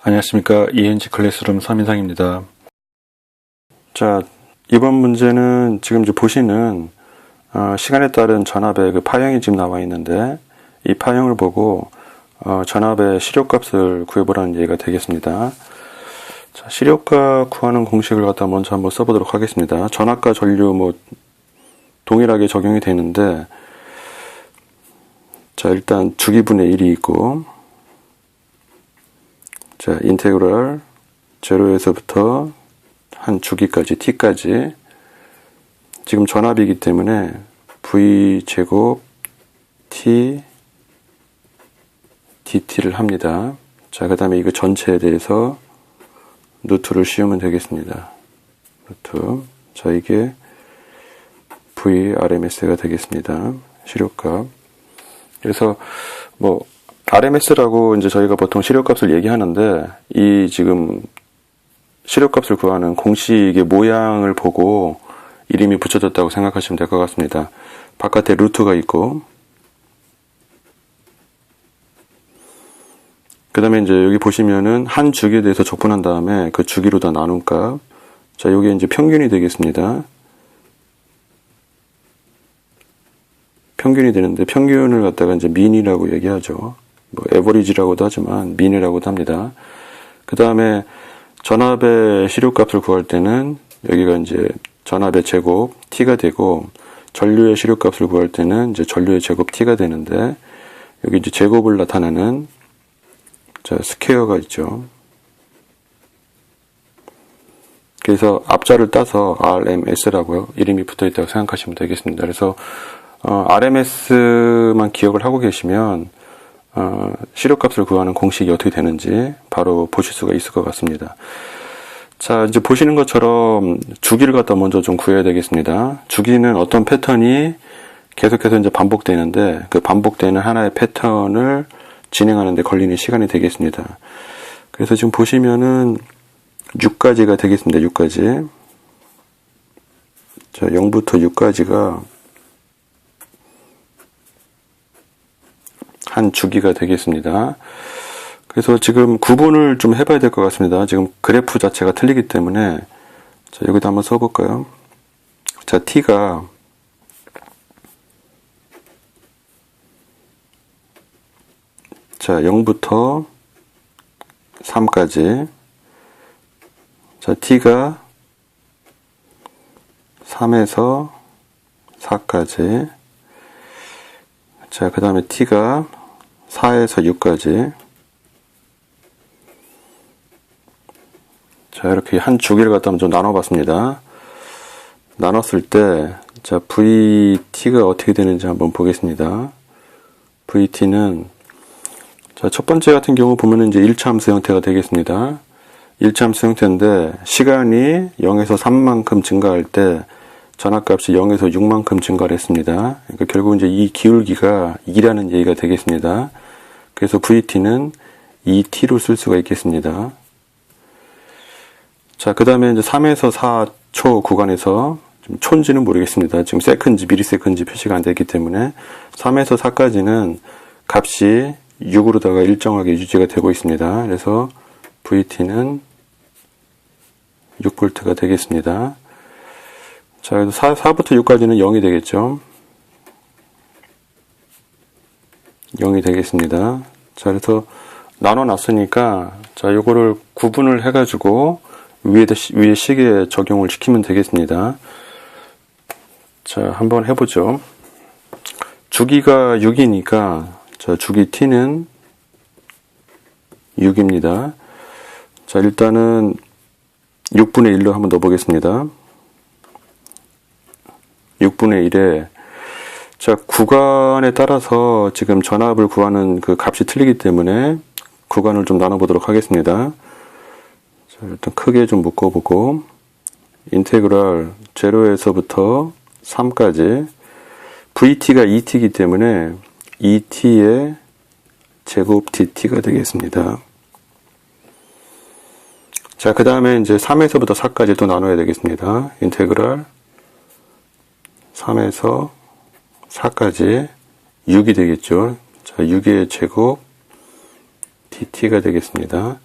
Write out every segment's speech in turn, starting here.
안녕하십니까. ENG 클래스룸 3인상입니다. 자, 이번 문제는 지금 이제 보시는 어, 시간에 따른 전압의 그 파형이 지금 나와 있는데 이 파형을 보고 어, 전압의 시력값을 구해보라는 얘기가 되겠습니다. 자, 시력값 구하는 공식을 갖다 먼저 한번 써보도록 하겠습니다. 전압과 전류 뭐 동일하게 적용이 되는데 자, 일단 주기분의 1이 있고 자, 인테그럴 0에서부터 한 주기까지 t까지 지금 전압이기 때문에 v 제곱 t dt를 합니다. 자, 그 다음에 이거 전체에 대해서 루트를 씌우면 되겠습니다. 루트. 자, 이게 v RMS가 되겠습니다. 시력값. 그래서 뭐 RMS라고 이제 저희가 보통 시력값을 얘기하는데 이 지금 시력값을 구하는 공식의 모양을 보고 이름이 붙여졌다고 생각하시면 될 것 같습니다. 바깥에 루트가 있고 그 다음에 이제 여기 보시면은 한 주기에 대해서 적분한 다음에 그 주기로 다 나눈 값. 자, 요게 이제 평균이 되겠습니다. 평균이 되는데 평균을 갖다가 이제 민이라고 얘기하죠. 뭐 에버리지라고도 하지만 민이라고도 합니다. 그 다음에 전압의 시료값을 구할 때는 여기가 이제 전압의 제곱 t가 되고 전류의 시료값을 구할 때는 이제 전류의 제곱 t가 되는데 여기 이제 제곱을 나타내는 자 스퀘어가 있죠. 그래서 앞자를 따서 RMS라고요. 이름이 붙어 있다고 생각하시면 되겠습니다. 그래서 어, RMS만 기억을 하고 계시면 어, 시력값을 구하는 공식이 어떻게 되는지 바로 보실 수가 있을 것 같습니다. 자, 이제 보시는 것처럼 주기를 갖다 먼저 좀 구해야 되겠습니다. 주기는 어떤 패턴이 계속해서 이제 반복되는데 그 반복되는 하나의 패턴을 진행하는데 걸리는 시간이 되겠습니다. 그래서 지금 보시면은 6가지가 되겠습니다. 6가지. 자, 0부터 6까지가 한 주기가 되겠습니다. 그래서 지금 구분을 좀 해봐야 될 것 같습니다. 지금 그래프 자체가 틀리기 때문에 자, 여기다 한번 써볼까요? 자, t가 자, 0부터 3까지 자, t가 3에서 4까지 자, 그 다음에 t가 4에서 6까지. 자 이렇게 한 주기를 갖다 좀 나눠봤습니다. 나눴을 때 자, VT가 어떻게 되는지 한번 보겠습니다. VT는 자, 첫 번째 같은 경우 보면은 이제 1차 함수 형태가 되겠습니다. 1차 함수 형태인데 시간이 0에서 3만큼 증가할 때 전압값이 0에서 6만큼 증가를 했습니다. 그러니까 결국 이제 이 기울기가 2라는 얘기가 되겠습니다. 그래서 VT는 2T로 쓸 수가 있겠습니다. 자, 그 다음에 이제 3에서 4초 구간에서 좀 촌지는 모르겠습니다. 지금 세컨지, 미리세컨지 표시가 안 되기 때문에 3에서 4까지는 값이 6으로다가 일정하게 유지가 되고 있습니다. 그래서 VT는 6V가 되겠습니다. 자, 그래서 4, 4부터 6까지는 0이 되겠죠. 0이 되겠습니다. 자, 그래서 나눠 놨으니까, 자, 요거를 구분을 해가지고, 위에, 위에 시계에 적용을 시키면 되겠습니다. 자, 한번 해보죠. 주기가 6이니까, 자, 주기 t는 6입니다. 자, 일단은 6분의 1로 한번 넣어보겠습니다. 6분의 1에 자 구간에 따라서 지금 전압을 구하는 그 값이 틀리기 때문에 구간을 좀 나눠보도록 하겠습니다. 자, 일단 크게 좀 묶어보고 인테그랄 0에서부터 3까지 VT가 2T이기 때문에 2T의 제곱 DT가 되겠습니다. 자, 그 다음에 이제 3에서부터 4까지 또 나눠야 되겠습니다. 인테그랄 3에서 4까지 6이 되겠죠. 자, 6의 제곱 dt가 되겠습니다.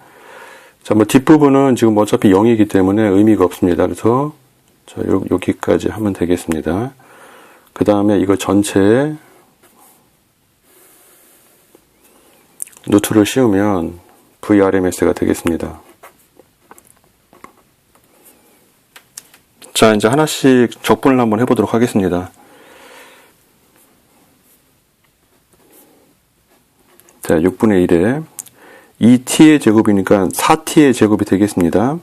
자, 뭐 뒷부분은 지금 어차피 0이기 때문에 의미가 없습니다. 그래서 자, 요, 여기까지 하면 되겠습니다. 그 다음에 이거 전체에 노트를 씌우면 VRMS가 되겠습니다. 자, 이제 하나씩 적분을 한번 해보도록 하겠습니다. 자, 6분의 1에 2t의 제곱이니까 4t의 제곱이 되겠습니다.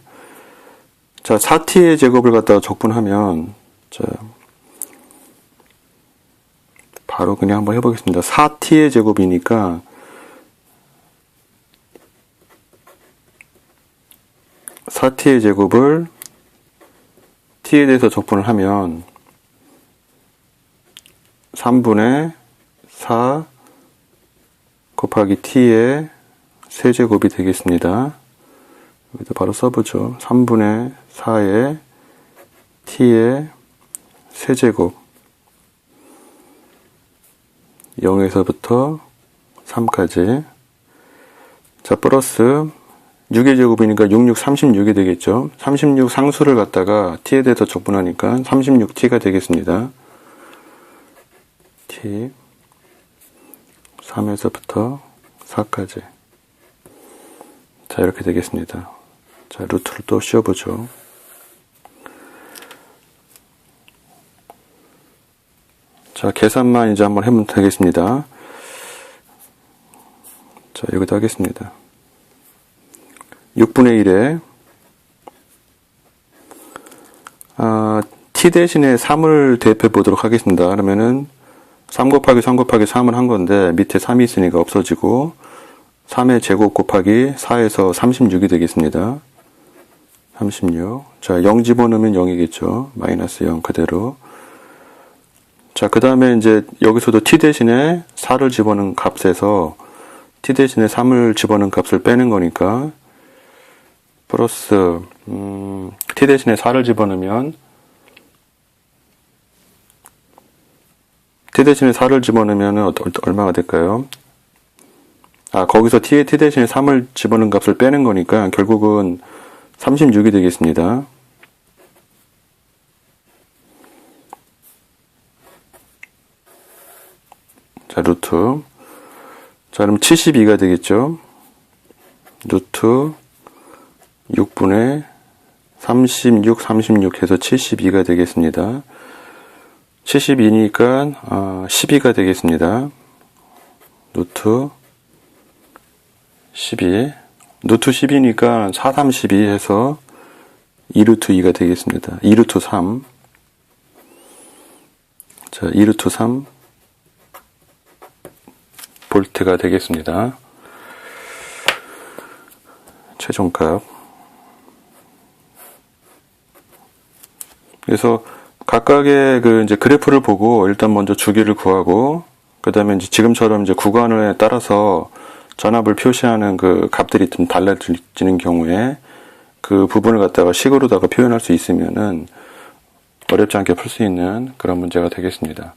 자, 4t의 제곱을 갖다가 적분하면, 자, 바로 그냥 한번 해보겠습니다. 4t의 제곱이니까, 4t의 제곱을 t에 대해서 적분을 하면 3분의 4 곱하기 t의 세제곱이 되겠습니다. 여기다 바로 써보죠. 3분의 4의 t의 세제곱 0에서부터 3까지 자 플러스 6의 제곱이니까 66, 36이 되겠죠. 36 상수를 갖다가 t에 대해서 적분하니까 36t가 되겠습니다. t 3에서부터 4까지 자 이렇게 되겠습니다. 자 루트를 또 씌워보죠. 자 계산만 이제 한번 해보면 되겠습니다. 자 여기다 하겠습니다. 6분의 1에 아, t 대신에 3을 대입해 보도록 하겠습니다. 그러면은 3 곱하기 3 곱하기 3을 한 건데 밑에 3이 있으니까 없어지고 3의 제곱 곱하기 4에서 36이 되겠습니다. 36. 자, 0 집어넣으면 0이겠죠. 마이너스 0 그대로. 자, 그 다음에 이제 여기서도 t 대신에 4를 집어넣은 값에서 t 대신에 3을 집어넣은 값을 빼는 거니까 플러스 음, t 대신에 4를 집어넣으면 t 대신에 4를 집어넣으면 어- 얼마가 될까요? 아 거기서 t에 t 대신에 3을 집어넣은 값을 빼는 거니까 결국은 36이 되겠습니다. 자 루트 자 그럼 72가 되겠죠? 루트 6분의 36, 36 해서 72가 되겠습니다. 72니까 12가 되겠습니다. 노트 12 노트 10이니까 4, 3, 12 해서 2루트 2가 되겠습니다. 2루트 3 자, 2루트 3 볼트가 되겠습니다. 최종값 그래서 각각의 그 이제 그래프를 보고 일단 먼저 주기를 구하고 그다음에 이제 지금처럼 이제 구간에 따라서 전압을 표시하는 그 값들이 좀 달라지는 경우에 그 부분을 갖다가 식으로다가 표현할 수 있으면은 어렵지 않게 풀 수 있는 그런 문제가 되겠습니다.